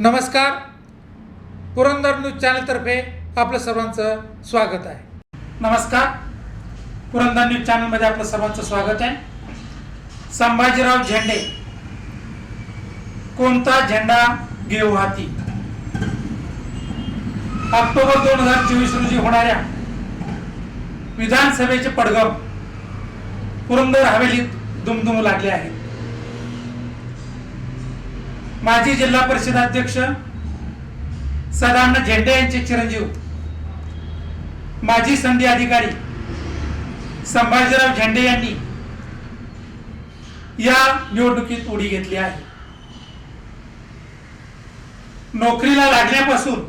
नमस्कार. पुरंदर न्यूज चॅनलतर्फे आपलं सर्वांचं स्वागत आहे. नमस्कार. पुरंदर न्यूज चॅनलमध्ये आपलं सर्वांचं स्वागत आहे. संभाजीराव झेंडे. कोणता झेंडा घेऊ हाती? ऑक्टोबर दोन हजार चोवीस रोजी होणाऱ्या विधानसभेचे पडगम पुरंदर हवेलीत दुमदुमू लागले आहेत. माजी जिल्हा परिषद अध्यक्ष सदानंद झेंडे यांचे चिरंजीव माजी संधी अधिकारी संभाजीराव झेंडे यांनी या निवडणुकीत उडी घेतली आहे. नोकरीला लागल्यापासून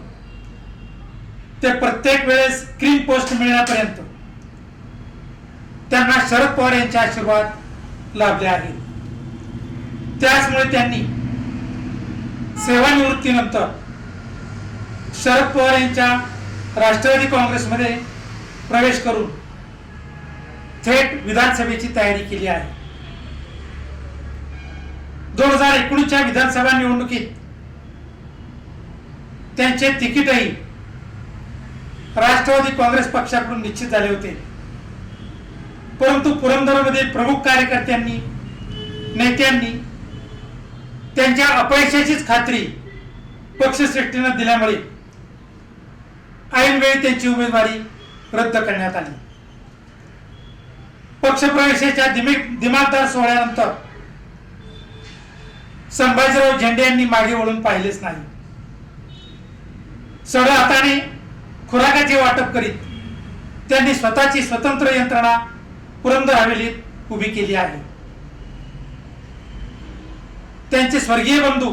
ते प्रत्येक वेळेस स्क्रीन पोस्ट मिळण्यापर्यंत त्यांना शरद पवार यांचे आशीर्वाद लाभले आहेत. त्याचमुळे त्यांनी सेवानिवृत्तीनंतर शरद पवार यांच्या राष्ट्रवादी काँग्रेसमध्ये प्रवेश करून थेट विधानसभेची तयारी केली आहे. दोन हजार एकोणीसच्या विधानसभा निवडणुकीत त्यांचे तिकीटही राष्ट्रवादी काँग्रेस पक्षाकडून निश्चित झाले होते. परंतु पुरंदरमध्ये प्रमुख कार्यकर्त्यांनी नेत्यांनी त्यांच्या अपयशाचीच खात्री पक्षश्रेष्ठीनं दिल्यामुळे ऐनवेळी त्यांची उमेदवारी रद्द करण्यात आली. पक्षप्रवेशाच्या दिमिक दिमागदार सोहळ्यानंतर संभाजीराव झेंडे यांनी मागे वळून पाहिलेच नाही. सरळ हाताने खुराकाचे वाटप करीत त्यांनी स्वतःची स्वतंत्र यंत्रणा पुरंदर हवेलीत उभी केली आहे. त्यांचे स्वर्गीय बंधू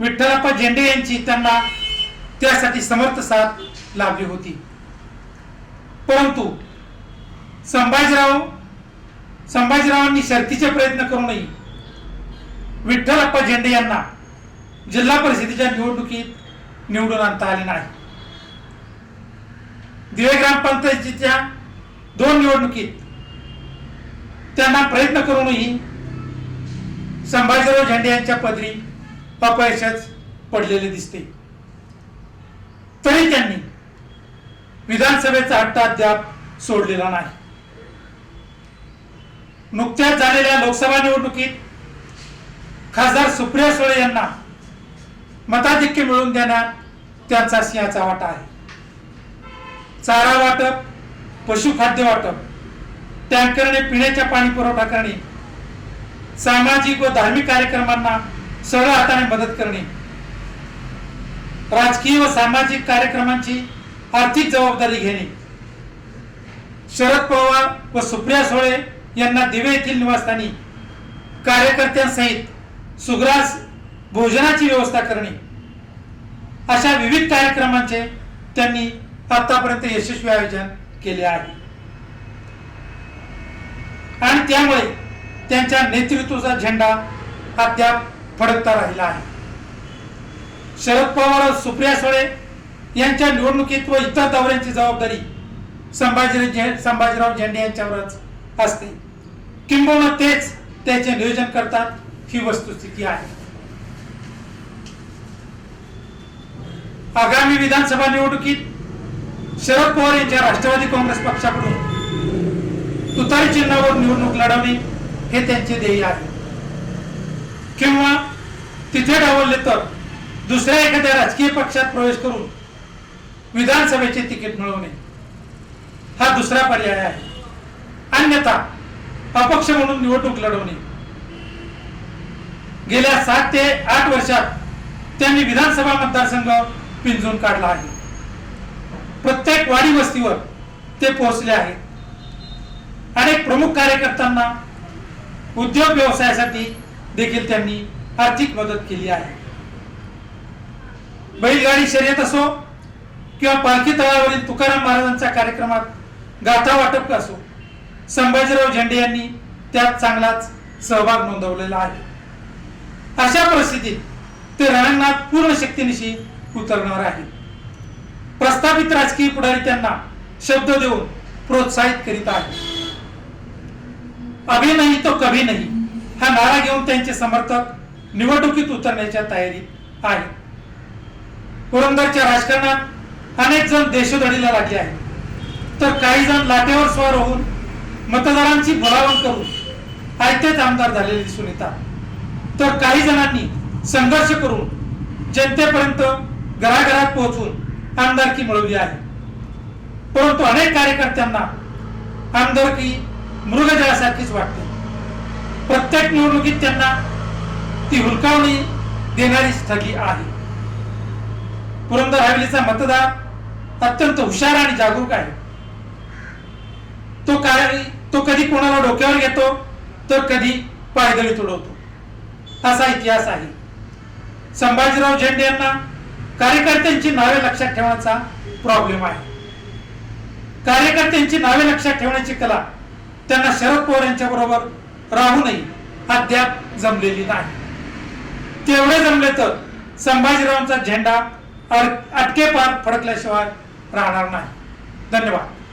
विठ्ठलप्पा झेंडे यांची त्यांना त्यासाठी समर्थ साथ लाभली होती. परंतु संभाजीराव संभाजीरावांनी शर्तीचे प्रयत्न करूनही विठ्ठलाप्पा झेंडे यांना जिल्हा परिषदेच्या निवडणुकीत निवडून आणता आले नाही. दिवे ग्रामपंचायतीच्या दोन निवडणुकीत त्यांना प्रयत्न करूनही संभाजीराव झेंडे यांच्या पदरी अपयशच पडलेले दिसते. तरी त्यांनी विधानसभेचा हट्ट अद्याप सोडलेला नाही. नुकत्याच झालेल्या लोकसभा निवडणुकीत खासदार सुप्रिया सुळे यांना मताधिक्य मिळवून देण्यात त्यांचा सिंहाचा वाटा आहे. चारा वाटप पशुखाद्य वाटप टँकरने पिण्याच्या पाणी पुरवठा करणे सामाजिक व धार्मिक कार्यक्रमांना सरळ हाताने मदत करणे. राजकीय व सामाजिक कार्यक्रमांची आर्थिक जबाबदारी घेणे. शरद पवार व सुप्रिया सुळे यांना दिवे येथील निवासस्थानी कार्यकर्त्यांसहित सुग्रास भोजनाची व्यवस्था करणे. अशा विविध कार्यक्रमांचे त्यांनी आतापर्यंत यशस्वी आयोजन केले आहे. आणि त्यामुळे त्यांच्या नेतृत्वाचा झेंडा अद्याप फडकता राहिला आहे. शरद पवार सुप्रिया सुळे यांच्या निवडणुकीत व इतर दौऱ्यांची जबाबदारी संभाजी संभाजीराव झेंडे यांच्यावरच असते. किंबहुना तेच त्याचे नियोजन करतात ही वस्तुस्थिती आहे. आगामी विधानसभा निवडणुकीत शरद पवार यांच्या राष्ट्रवादी काँग्रेस पक्षाकडून तुतारी चिन्हावर निवडणूक लढवणे हे त्यांचे ध्येय आहे. किंवा तिथे डावलले तर दुसऱ्या एखाद्या राजकीय पक्षात प्रवेश करून विधानसभेचे तिकीट मिळवणे हा दुसरा पर्याय आहे. अन्यथा अपक्ष म्हणून निवडणूक लढवणे. गेल्या सात ते आठ वर्षात त्यांनी विधानसभा मतदारसंघ पिंजून काढला आहे. प्रत्येक वाडी वस्तीवर ते पोहोचले आहेत. अनेक प्रमुख कार्यकर्त्यांना उद्योग व्यवसायासाठी देखील त्यांनी आर्थिक मदत केली आहे. बैलगाडी शर्यत असो किंवा पालखी तळावरील तुकाराम महाराजांच्या कार्यक्रमात गाथा वाटप असो संभाजीराव झेंडे यांनी त्यात चांगलाच सहभाग नोंदवलेला आहे. अशा परिस्थितीत ते रणांगणात पूर्ण शक्तीनिशी उतरणार आहे प्रस्थापित राजकीय पुढारी त्यांना शब्द देऊन प्रोत्साहित करीत आहे अभी नाही तो कभी नाही। हा नारा घेऊन त्यांचे समर्थक निवडणुकीत उतरण्याच्या तयारीत आहेत. पुरंदरच्या राजकारणात अनेक जण देशोधडीला लागले आहेत. तर काही जण लाटेवर स्वार होऊन मतदारांची भलावण करून आयतेच आमदार झालेले दिसून येतात. तर काही जणांनी संघर्ष करून जनतेपर्यंत घराघरात पोहोचून आमदारकी मिळवली आहे. परंतु अनेक कार्यकर्त्यांना आमदारकी मृगजळासारखीच वाटते. प्रत्येक निवडणुकीत त्यांना ती हुलकावणी देणारी स्थगी आहे. पुरंदर हवेलीचा मतदार अत्यंत हुशार आणि जागरूक आहे. तो काय तो कधी कोणाला डोक्यावर घेतो तर कधी पायदळी तुडवतो. असा इतिहास आहे. संभाजीराव झेंडे यांना कार्यकर्त्यांची नावे लक्षात ठेवण्याचा प्रॉब्लेम आहे. कार्यकर्त्यांची नावे लक्षात ठेवण्याची कला त्यांना शरद पवार यांच्या बरोबर राहूनही अद्याप जमलेली नाही. तेवढे जमले तर संभाजीरावांचा झेंडा अटकेपार फडकल्याशिवाय राहणार नाही. धन्यवाद.